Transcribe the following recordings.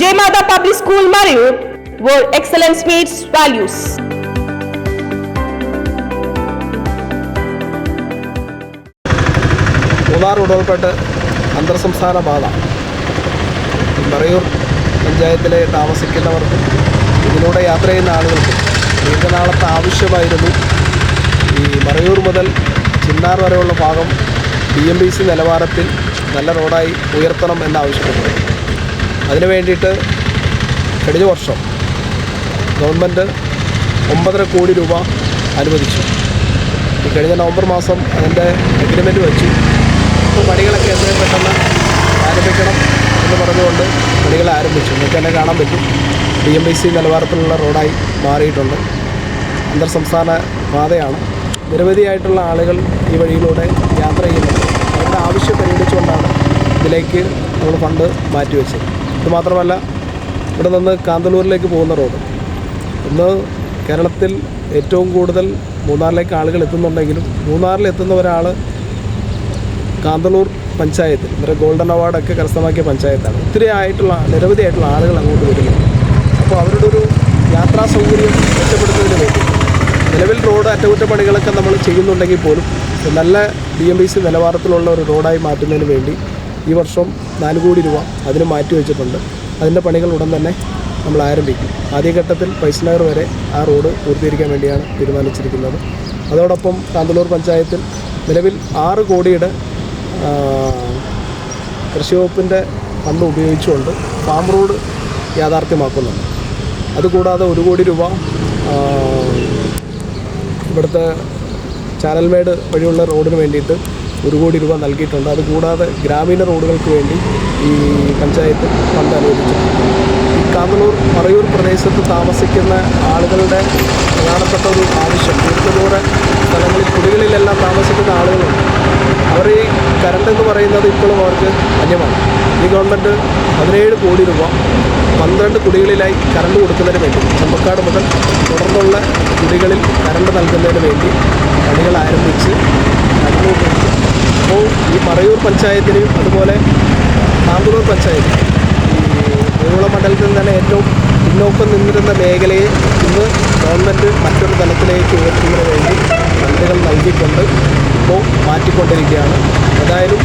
Mata Public School Marriott, where excellence meets values. Munnar ഉടൽപ്പെട്ട് അന്തർ സംസ്ഥാന പാത മറയൂർ പഞ്ചായത്തിലെ താമസിക്കുന്നവർക്കും ഇതിലൂടെ യാത്ര ചെയ്യുന്ന ആളുകൾക്കും ദീർഘനാളത്തെ ആവശ്യമായിരുന്നു ഈ മറയൂർ മുതൽ ചിന്നാർ വരെയുള്ള ഭാഗം പി എം ബി സി നിലവാരത്തിൽ നല്ല റോഡായി ഉയർത്തണം എന്നാവശ്യപ്പെട്ടു അതിനു വേണ്ടിയിട്ട് കഴിഞ്ഞ വർഷം ഗവൺമെന്റ് ഒമ്പതര കോടി രൂപ അനുവദിച്ചു. ഈ കഴിഞ്ഞ നവംബർ മാസം അതിന്റെ അഗ്രിമെന്റ് വെച്ചു അപ്പോൾ പണികളൊക്കെ എത്രയും പെട്ടെന്ന് ആരംഭിക്കണം എന്ന് പറഞ്ഞുകൊണ്ട് പണികൾ ആരംഭിച്ചു. നിങ്ങൾക്ക് തന്നെ കാണാൻ പറ്റും. ഡി എം ബി സി നിലവാരത്തിലുള്ള റോഡായി മാറിയിട്ടുണ്ട്. അന്തർ സംസ്ഥാന പാതയാണ്. നിരവധിയായിട്ടുള്ള ആളുകൾ ഈ വഴിയിലൂടെ യാത്ര ചെയ്യുന്നുണ്ട്. അവരുടെ ആവശ്യം പരിഗണിച്ചുകൊണ്ടാണ് ഇതിലേക്ക് നമ്മൾ ഫണ്ട് മാറ്റിവെച്ചത്. ഇത് മാത്രമല്ല ഇവിടെ നിന്ന് കാന്തല്ലൂരിലേക്ക് പോകുന്ന റോഡ്. ഇന്ന് കേരളത്തിൽ ഏറ്റവും കൂടുതൽ മൂന്നാറിലേക്ക് ആളുകൾ എത്തുന്നുണ്ടെങ്കിലും മൂന്നാറിൽ എത്തുന്ന ഒരാൾ കാന്തല്ലൂർ പഞ്ചായത്തിൽ ഇവരെ ഗോൾഡൻ അവാർഡൊക്കെ കരസ്ഥമാക്കിയ പഞ്ചായത്താണ്. ഒത്തിരി ആയിട്ടുള്ള നിരവധി ആയിട്ടുള്ള ആളുകൾ അങ്ങോട്ട് വരുന്നു. അപ്പോൾ അവരുടെ ഒരു യാത്രാ സൗകര്യം മെച്ചപ്പെടുത്തുന്നതിന് വേണ്ടി നിലവിൽ റോഡ് അറ്റകുറ്റപ്പണികളൊക്കെ നമ്മൾ ചെയ്യുന്നുണ്ടെങ്കിൽ പോലും നല്ല ഡി എം ബി സി നിലവാരത്തിലുള്ള ഒരു റോഡായി മാറ്റുന്നതിന് വേണ്ടി ഈ വർഷം നാല് കോടി രൂപ അതിന് മാറ്റി വെച്ചിട്ടുണ്ട്. അതിന്റെ പണികൾ ഉടൻ തന്നെ നമ്മൾ ആരംഭിക്കും. ആദ്യഘട്ടത്തിൽ പൈസനഗർ വരെ ആ റോഡ് പൂർത്തീകരിക്കാൻ വേണ്ടിയാണ് തീരുമാനിച്ചിരിക്കുന്നത്. അതോടൊപ്പം കാന്തല്ലൂർ പഞ്ചായത്തിൽ നിലവിൽ ആറ് കോടിയുടെ കൃഷി വകുപ്പിന്റെ ഫണ്ട് ഉപയോഗിച്ചുകൊണ്ട് ഫാം റോഡ് യാഥാർത്ഥ്യമാക്കുന്നുണ്ട്. അതുകൂടാതെ ഒരു കോടി രൂപ ഇവിടുത്തെ ചാനൽമേട് വഴിയുള്ള റോഡിന് വേണ്ടിയിട്ട് ഒരു കോടി രൂപ നൽകിയിട്ടുണ്ട്. അതുകൂടാതെ ഗ്രാമീണ റോഡുകൾക്ക് വേണ്ടി ഈ പഞ്ചായത്ത് ഫണ്ട് അനുവദിച്ചു ഈ കാന്തളൂർ മറയൂർ പ്രദേശത്ത് താമസിക്കുന്ന ആളുകളുടെ പ്രധാനപ്പെട്ട ഒരു ആവശ്യം ദീർഘദൂര സ്ഥലങ്ങളിൽ കുടികളിലെല്ലാം താമസിക്കുന്ന ആളുകളുണ്ട്. അവർ ഈ കറണ്ട് എന്ന് പറയുന്നത് ഇപ്പോഴും അവർക്ക് അന്യമാണ്. ഈ ഗവൺമെന്റ് പതിനേഴ് കോടി രൂപ പന്ത്രണ്ട് കുടികളിലായി കറണ്ട് കൊടുക്കുന്നതിന് വേണ്ടി ചമ്പക്കാട് മുതൽ തുടർന്നുള്ള കുടികളിൽ കറണ്ട് നൽകുന്നതിന് വേണ്ടി പണികൾ ആരംഭിച്ച് അപ്പോൾ ഈ മറയൂർ പഞ്ചായത്തിനെയും അതുപോലെ കാന്തളൂർ പഞ്ചായത്ത് ഈ മണ്ഡലത്തിൽ തന്നെ ഏറ്റവും പിന്നോക്കം നിന്നിരുന്ന മേഖലയെ ഇന്ന് ഗവൺമെന്റ് മറ്റൊരു തലത്തിലേക്ക് ഉയർത്തുന്നതിന് വേണ്ടി ഫണ്ടുകൾ നൽകിക്കൊണ്ട് ഇപ്പോൾ മാറ്റിക്കൊണ്ടിരിക്കുകയാണ്. ഏതായാലും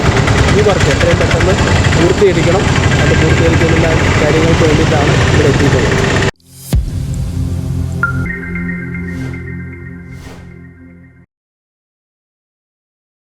ഈ വർക്ക് എത്രയും പെട്ടെന്ന് പൂർത്തീകരിക്കണം. അത് പൂർത്തീകരിക്കുന്ന കാര്യങ്ങൾക്ക് വേണ്ടിയിട്ടാണ് ഇവിടെ എത്തിയിട്ടുള്ളത്.